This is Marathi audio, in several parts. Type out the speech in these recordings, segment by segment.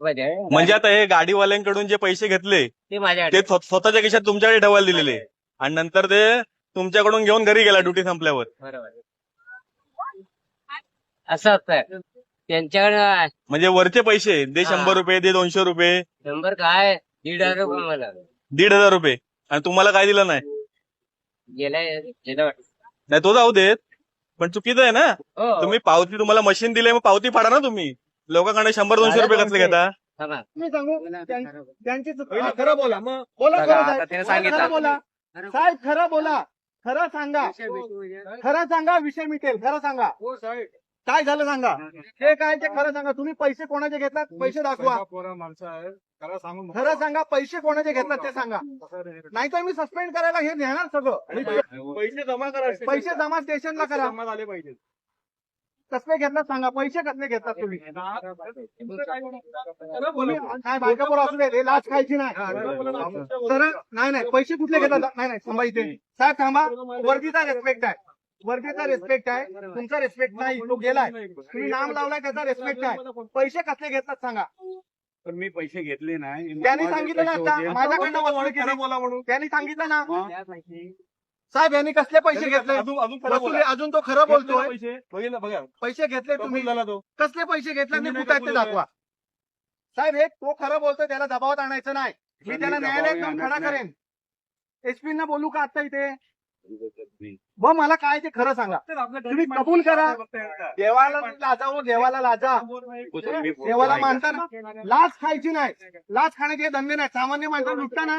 म्हणजे आता हे गाडीवाल्यांकडून जे पैसे घेतले ते माझ्या ते स्व- स्वतःच्या खिशात तुमच्याकडे ठेवायला दिलेले. आणि नंतर ते तुमच्याकडून घेऊन घरी गेला ड्युटी संपल्यावर. बरोबर असं असतं. त्यांच्याकडे म्हणजे वरचे पैसे दे हा. शंभर रुपये दे दोनशे रुपये. शंभर काय? दीड हजार रुपये मला. दीड हजार रुपये. आणि तुम्हाला काय दिलं नाही? गेलाय गेलं वाटतं. नाही तो जाऊ देत. पण चुकीचं आहे ना? हो. तुम्ही पावती तुम्हाला मशीन दिले मग पावती फाडा ना तुम्ही. लोकांकडे शंभर दोनशे रुपये कसले घेता. मी सांगू त्यां-. त्यांची चूक खरं बोला मग बोला खरं आता साहेब. त्याने खरं सांगितलं. बोला. खरं- साहेब खरं बोला. खरं सांगा. विषय भेटू. खरं सांगा विषय मिटेल. खरं सांगा. हो काय झालं सांगा? हे काय ते खरं सांगा? तुम्ही पैसे कोणाचे घेतलात? पैसे दाखवा. खरं सांगून खरं सांगा पैसे कोणाचे घेतलात ते सांगा. नाही तर मी सस्पेंड करायला हे नेणार सगळं. पैसे जमा करा. पैसे जमा स्टेशनला करा. जमा झाले पाहिजे कसले घेतलात सांगा? पैसे कसले घेतलात तुम्ही? काय बायका बरोबर असू दे हे लाच खायची नाही. तर नाही नाही पैसे कुठले घेतात? नाही नाही थांबा इथे. साहेब थांबा. वर्दीचा रिस्पेक्ट आहे. वर्दीचा रिस्पेक्ट आहे. तुमचा रिस्पेक्ट नाही. तो गेलाय. तुम्ही नाम लावलाय त्याचा रिस्पेक्ट आहे. पैसे कसले घेतात सांगा? पण मी पैसे घेतले नाही. त्यांनी सांगितलं ना आता. माझ्याकडनं वसूल खरं केली बोला म्हणून. त्यांनी सांगितलं ना? साहेब यांनी कसले पैसे घेतले? अजून अजून खरं वसुली. अजून तो खरं बोलतोय. पैसे? बघितलं बघा. पैसे घेतले तुम्ही. कसले पैसे घेतले आणि कुठे आहेत ते दाखवा. साहेब हे तो खरं बोलतोय त्याला दबावात आणायचं नाही. मी त्याला न्यायालयात जाऊन खडा करेन. एसपी ना बोलू का आता इथे? ब मला काय ते खरं सांगा. तुम्ही कबूल करा. देवाला लाजावं देवाला लाजा. देवाला मानताना लाच खायची नाही. लाच खाण्याचे हे धंदे नाही. सामान्य माणसाला लुटताना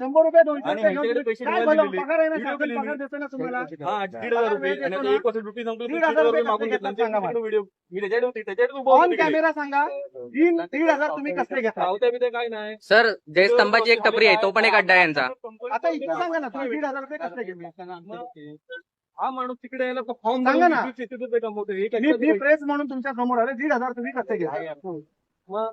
शंभर रुपये आणि ह्यांच्याकडे पैसे हा दीड हजार आणि आता एक संपली दीड हजार मागून घेतला. सांगा मला. व्हिडिओ मी त्याच्याकडे त्याच्याकडे ऑन बोल कॅमेरा सांगा. तीन दीड हजार तुम्ही कसले घेता पावत्या बिवत्या काय नाही. सर जयस्तंभाची एक टपरी आहे तो पण एक अड्डा आहे यांचा. आता इथे सांगा ना तुम्ही दीड हजार रुपये कसले घेतले? हा माणूस तिकडे यायला फॉर्म सांगा ना. मी प्रेस म्हणून तुमच्यासमोर आले दीड हजार तुम्ही कसले घेतले? मग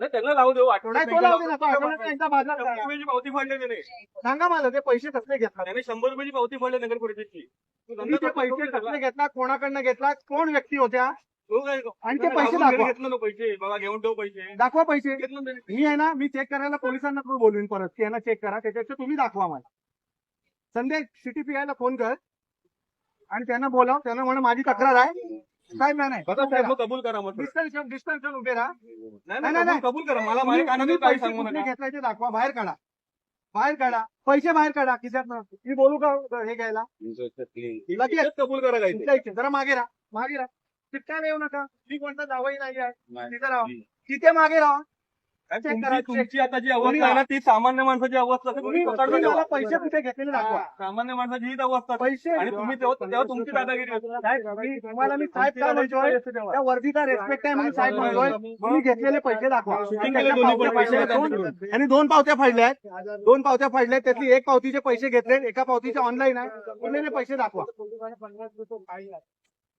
नाही, त्यांना लावू देऊ आठवड्यात नाही तो लावू दे ना, तो आठवड्यात एकदा बाजार शंभर करा. रुपयाची पावती फाडली त्याने सांगा मला ते पैसे कसले घेतला त्याने शंभर रुपयाची पावती फाडली नगर परिषदची तू पैसे करतो कसले का? घेतला कोणाकडनं घेतला कोण व्यक्ती होत्या? तो काय आणि ते पैसे दाखवा. घेतलं ना पैसे. बघा घेऊन ठेव पैसे. दाखवा पैसे. घेतलं ना त्याने. मी आहे ना मी चेक करायला पोलिसांना पण बोलवीन परत. की यांना चेक करा. त्याच्यापेक्षा तुम्ही दाखवा मला. संदेश सिटी पी ला फोन कर. आणि त्यांना बोलाव. त्यांना म्हणा माझी तक्रार आहे. साहेब नाही नाही. बघा साहेब मग कबूल करा मग. डिस्टन्स डिस्टन्स उभे राहा. नाही नाही, नाही नाही. कबूल- कबूल करा. मला माझ्या कानाने तुम्ही काही पैसे सांगू कुठले नका. घेतलाय ते दाखवा. बाहेर काढा. बाहेर काढा. पैसे बाहेर काढा. खिशात मी बोलू का हे घ्यायला? लगेच. कबूल करा काही तुमच्या इथे. जरा मागे राहा. मागे राहा. चिट्टा येऊ नका. मी कोणता जावई नाही. आहे तिथे राहा. तिथे मागे राहा. तुमची आता जी अवस्था आहे ना ती सामान्य माणसाची अवस्था आहे. तुम्ही तुम्ही तुम्ही मला स्वतःला पैसे कुठे घेतलेले दाखवा. सामान्य माणसाची हीच अवस्था. पैसे आणि तुम्ही तेव्हा तेव्हा तुमची दादागिरी होती. साहेब, मी- तुम्हाला मी साहेब काय म्हणतोय? त्या वर्दीचा रेस्पेक्ट आहे म्हणून साहेब म्हणतोय तुम्ही घेतलेले पैसे दाखवा. Shooting केले दोन्ही पण पैसे आणि दोन- आणि दोन पावत्या फाडल्या आहेत दोन पावत्या फाडल्या आहेत त्यातली एक पावतीचे पैसे घेतले एका पावतीचे ऑनलाईन आहे. उरलेले पैसे दाखवा.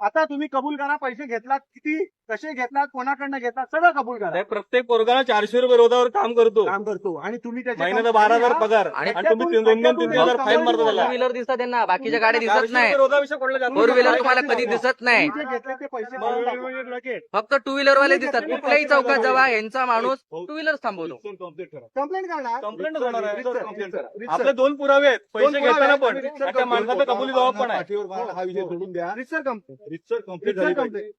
आता तुम्ही कबूल करा पैसे घेतलात किती कसे घेतलात कोणाकडनं घेतलात सगळं कबूल करा. प्रत्येक पोरगाला चारशे रुपये रोजावर काम करतो. काम करतो. आणि तुम्ही त्याचे महिन्याला बारा हजार पगार. आणि तुम्ही तीन- दोन दोन तीन तीन हजार फाईन मारता फोर व्हीलर दिसतात त्यांना बाकीच्या गाड्या दिसत नाही. रुपये रोजाविषयी कोणाला जास्त फोर व्हीलर तुम्हाला कधी. दिसत नाही. तुम्ही जे घेतले ते पैसे भरून टाका. फक्त टू व्हीलर वाले दिसतात कुठल्याही चौकात जावा यांचा माणूस टू व्हीलर थांबवतो. कंप्लेंट करणार? होणार आहे. रितसर. आपले दोन पुरावे आहेत. पैसे घेताना. पण. रितसर आणि त्या माणसाचा कबुली जबाब पण आहे. हा विषय सोडून द्या. रितसर कंप्लेंट रितसर कंप्लेंट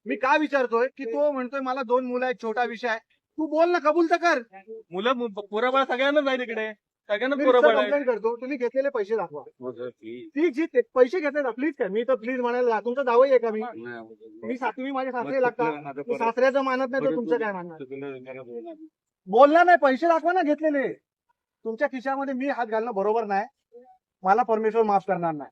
मी काय विचारतोय? की तो म्हणतोय मला दोन मुलं आहेत छोटा विषय आहे. तू बोल ना कबूल तर कर. मुलं पुराबळ सगळ्यांना जाईल तिकडे सगळ्यांना मी पुराबळ आहे. कंप्लेंट करतो. तुम्ही घेतलेले पैसे दाखवा. ती जी ते- पैसे घेतले ना प्लीज कर. मी तर प्लीज म्हणायला ला- तुमचा दावाही आहे का मी? मी सा- तुम्ही माझे सासरे लागता. मी सासऱ्याचं मानत नाही तर तुमचं काय मानणार? बोलला नाही पैसे दाखवा ना घेतलेले. तुमच्या खिशामध्ये मी हात घालणं बरोबर नाही. मला परमेश्वर माफ करणार नाही.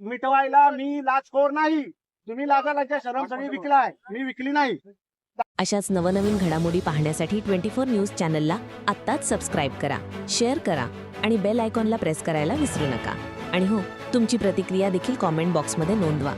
मिटवायला मी लाचखोर नाही. तुम्ही लाजालाच्या शरम सगळी विकलाय मी विकली नाही. अशाच नवनवीन घडामोडी पाहण्यासाठी ट्वेंटी फोर न्यूज चॅनलला आत्ताच सबस्क्राईब करा शेअर करा आणि बेल आयकॉनला प्रेस करायला विसरू नका. आणि हो तुमची प्रतिक्रिया देखील कॉमेंट बॉक्समध्ये नोंदवा.